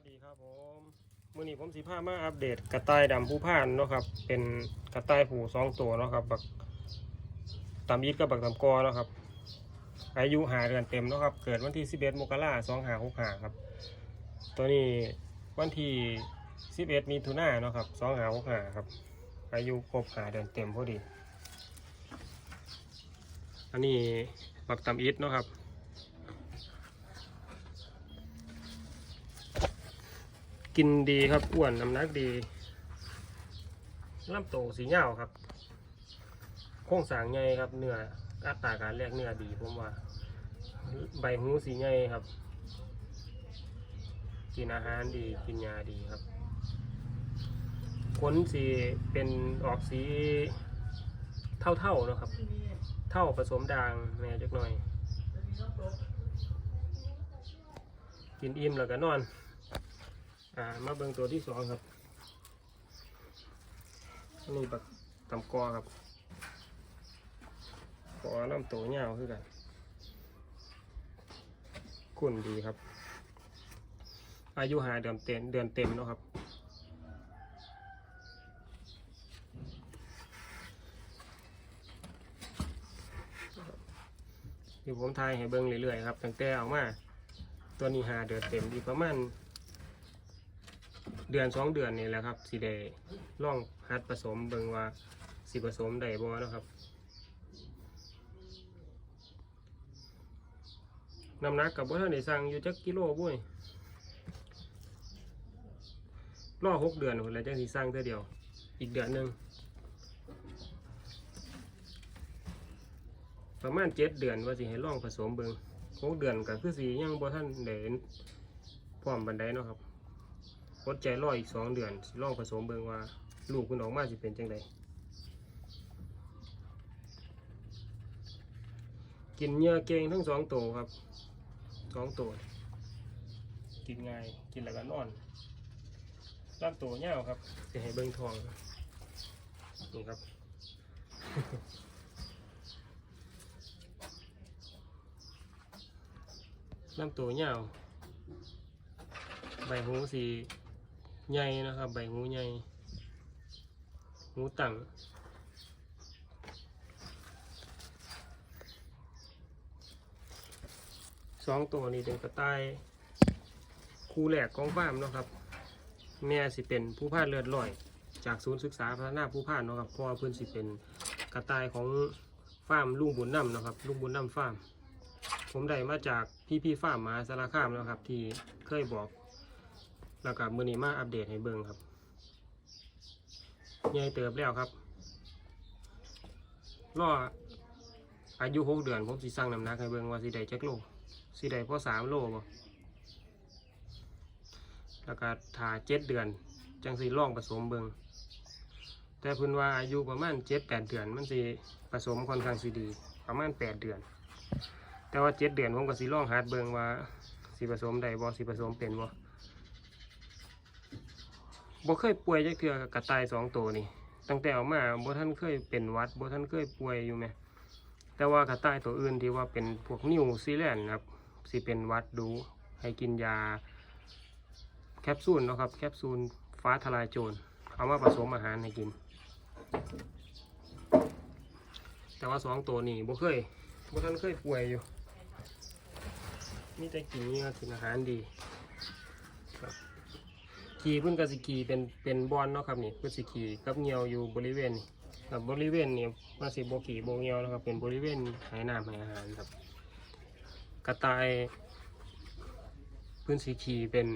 วัสดีครับผมมื่อนี้ผมสิพามาอัปเดตกระต่ายดำผู้พ่านเนาะครับ เป็นกระต่ายผู้สองตัวเนาะครับ บักตำยิดกับบักตำกอเนาะครับ อายุหาเดือนเต็มเนาะครับ เกิดวันที่11มกราสองหาหกหาครับ ตัวนี้วันที่11มีทุนาเนาะครับสองหาหกหาครับ อายุครบหาเดือนเต็มพอดี อันนี้บักตำอิดเนาะครับ กินดีครับอ้วนน้ำหนักดีลำโตสีเงาครับ โค้งสางใหญ่ครับเนื้ออัตราการแลกเนื้อดีผมว่า ใบหูสีใหญ่ครับ กินอาหารดีกินยาดีครับขนสีเป็นออกสีเท่าๆเนาะครับ เท่าผสมด่างแม่จักหน่อย กินอิ่มแล้วก็นอน อ่ามาเบิ่งตัวที่สองครับอันนี่บักตำกอครับกอน้ำตัวเงาคือกันคุณดีครับ อายุหาเดือนเต็มเดือนเต็มเนาะครับอยู่ผมทายให้เบิ่งเรื่อยๆครับตั้งแต่เอามา ตัวนี้หาเดือนเต็มอีประมาณ เดือนสองเดือนนี่แหละครับสิได้ล่องหัดผสมเบิ่งว่าสิผสมได้บ่นะครับน้ำหนักกับว่าท่านได้สั่งอยู่จักกิโลบุ้ยรอหกเดือนคนละจังสิสั่งเท่อเดียว อีกเดือนหนึ่งประมาณเจ็ดเดือนว่าสิให้ล่องผสมเบิงหกเดือนก็คือสิยังบ่ท่านได้พร้อมบันไดเนาะครับ อดใจรออีกสองเดือนลองผสมเบิงว่า ลูกคุณออกมาสิเป็นจังไดกินเนื้อเก่งทั้งสองตัวครับสองตัวกินง่ายกินแล้วก็นอนลำตัวเหี่ยครับจะให้เบิ่งทองนี่ครับ ลำตัวเหี่ยใบหูสี ใหญ่นะครับ ใบหูใหญ่หูตั้งสองตัวนี้เป็นกระต่ายคู่แหลกของฟาร์มนะครับ แม่สิเป็นผู้พานเลือดลอย จากศูนย์ศึกษาพัฒนาผู้พานนะครับเพราะว่าเพื่อนสิเป็นกระต่ายของฟาร์มลุงบุญน้ำนะครับลุงบุญน้ำฟาร์มผมได้มาจากพี่พี่ๆฟาร์มมาสารคามนะครับ ที่เคยบอก แล้วก็มือนี้มาอัปเดตให้เบิ่งครับใหญ่เติบแล้วครับรออายุหกเดือนผมสิสั่งน้ำหนักให้เบิ่งว่าสิได้จักโลสิได้พอสามโลบ่แล้วก็ถ่าเจ็ดเดือน จังสิลองผสมเบิ่งแต่พิ่นว่าอายุประมาณเจ็ดแปดเดือน มันสิผสมค่อนข้างสิดี ประมาณแปดเดือน แต่ว่าเจ็ดเดือนผมก็สิลองหัดเบิ่งว่าสิผสมได้บ่สิผสมเป็นบ่ บ่เคยป่วยจักเทื่อกระต่ายสองตัวนี่ตั้งแต่เอามาบ่ท่านเคยเป็นวัดบ่ท่านเคยป่วยอยู่แหมแต่ว่ากระต่ายตัวอื่นที่ว่าเป็นพวกนิวซีแลนด์ครับสิเป็นวัดดูให้กินยาแคปซูลเนาะครับแคปซูลฟ้าทลายโจรเอามาผสมอาหารให้กิน แต่ว่าสองตัวนี้บ่เคยบ่ท่านเคยป่วยอยู่มีแต่กินนี่ก็กินอาหารดีครับ ขี่เพิ่นก็สิขี่เป็นเป็นบอลเนาะครับนี่เพิ่นสิขี่กับเงียวอยู่บริเวณนี่ครับบริเวณนี่มันสิบ่ขี่บ่เงียวนะครับ เป็นบริเวณให้น้ำให้อาหารครับ กระต่ายเพิ่นสิขี่เป็น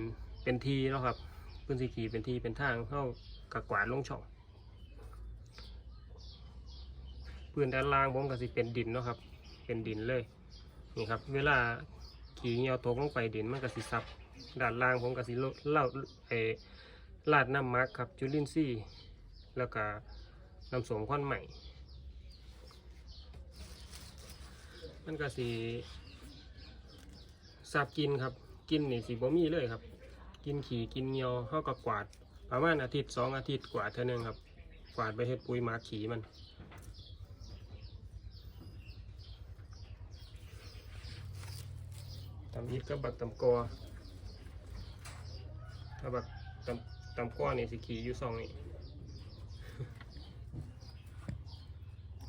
เป็นทีเนาะครับเพิ่นสิขี่เป็นทีเป็นทางเข้ากะกวาดลงช่องพื้นด้านล่างผมก็สิเป็นดินเนาะครับ เป็นดินเลยนี่ครับ เวลาขี่เงียวตกลงไปดินมันก็สิซับ ด้านล่างผมก็สิเล่าเอลาดน้ำมักครับจุลินทรีย์แล้วก็น้ำสมควันใหม่ มันก็สิสับกินครับ กินนี่สิบ่มีเลยครับ กินขี่กินเงียวเข้ากับกวาด ประมาณอาทิตย์สองอาทิตย์กวาดเท่านึงครับ กวาดไปเฮ็ดปุ๋ยมาขี่มันตำยิดกับบักตำกอ ถ้าแบบตำตำก้อนนี่สิขี่อยู่สองนี่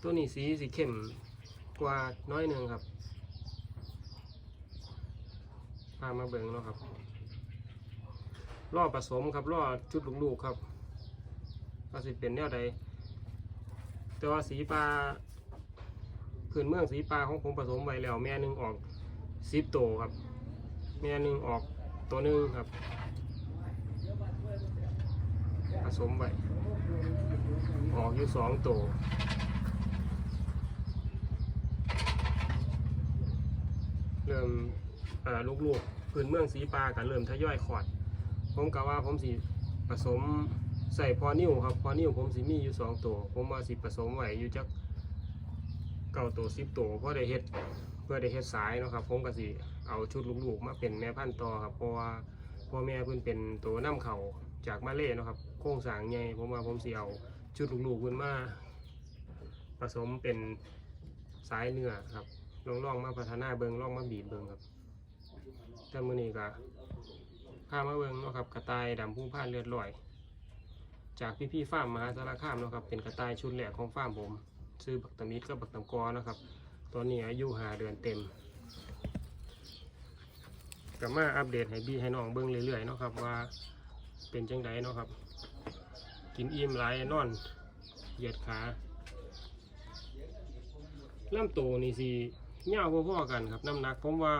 ตัวนี้สีสีเข้มกว่าน้อยหนึ่งครับพามาเบิ่งเนาะครับล่อผสมครับล่อชุดลูกๆครับว่าสิเป็นแนวใดแต่ว่าสีปลาพื้นเมืองสีปลาของผมผสมไว้แล้ว แม่หนึ่งออกสิบโตครับ แม่หนึ่งออกตัวหนึ่งครับ ผสมไว้ออกอยู่สองตัวเริ่มเอ่อลูกๆพื้นเมืองสีปลากันเริ่มทยอยขอด ผมกะว่าผมสิผสมใส่พอนิ้วครับพอนิ้วผมสิมีอยู่สองตัว ผมว่าสิผสมไว้อยู่จักเก้าตัวสิบตัวเพื่อได้เฮ็ดเพื่อได้เฮ็ดสายนะครับ ผมก็สิเอาชุดลูกๆ มาเป็นแม่พันธุ์ต่อครับเพราะว่าพ่อแม่เพิ่นเป็นตัวน้ำเขาจากมาเลเนะครับ โครงสร้างใหญ่ผมว่าผมเสิเอาชุดลูกๆเพิ่นมาผสมเป็นสายเนื้อครับลองลองๆมาพัฒนาเบิงลองมาบีบเบิงครับแต่มื้อนี้ก็พามาเบิงเนาะครับกระต่ายดำผู้พ่านเลือดลอย จากพี่พี่ๆฟาร์มมหาสารคามเนาะครับเป็นกระต่ายชุดแรกของฟาร์มผมซื้อบักตมิดกับบักตำกอเนาะครับตอนนี้อายุหาเดือนเต็มก็มาอัปเดตให้พี่ให้น้องเบิงเรื่อยๆเนาะครับว่าเป็นจังไดเนาะครับ กินอิ่มหลายนอน เหยียดขาลำโตวนี่สิยาวพอๆกันครับน้ำหนักผมว่า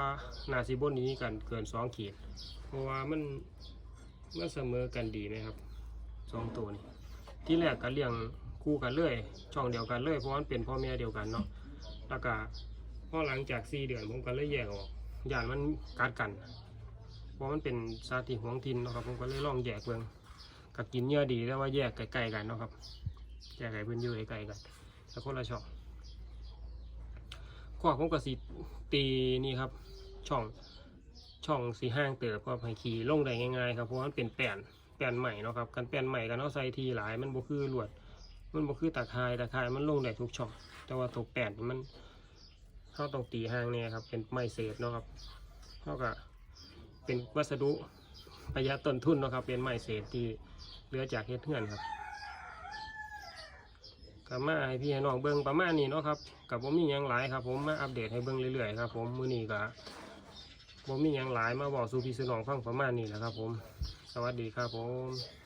นาสิบนนี้กันเกินสองขีด เพราะว่ามันมันเสมอกันดีไหมครับสองตัวนี้ที่แรกก็เลี้ยงคู่กันเลยช่องเดียวกันเลยเพราะมันเป็นพ่อแม่เดียวกันเนาะแล้วก็พอหลังจากสี่เดือนผมก็เลยแยกออกอย่างมันกัดกัน เพราะมันเป็นสาธิตของทินนะครับผมก็เลยลองแยกเบิ่ง ก็กินเนื้อดีแต่ว่าแยกไกลๆกันเนาะครับแยกไก่เพื่อนอยู่ไกลๆกันแต่คนละช่องข้อผมก็สิตีนี่ครับ ช่องช่องสีห้างเติบก็ให้ขี่ลงได้ง่ายๆครับเพราะมันเป็นแป้นแป้นใหม่เนาะครับกันแป้นใหม่กันเอาใส่ทีหลายมันบ่คือลวด มันบ่คือตะคายตะคายมันลงได้ทุกช่อง แต่ว่าตัวแป้นมันเข้าต้องตีห้างเนี่ยครับเป็นไม้เศษเนาะครับเขาก็เป็นวัสดุประหยัดต้นทุนเนาะครับเป็นไม้เศษที่ เหลือจากเฮ็ดเฮือนครับก็มาให้พี่ให้น้องเบิ้งประมาณนี้เนาะครับกับผมมีหยังหลายครับ ผมมาอัปเดตให้เบิ้งเรื่อยๆครับผมมื้อนี้ก็ผมมีอย่างหลายมาบอกสู่พี่สนองฟังประมาณนี้แหละครับ ผม สวัสดีครับผม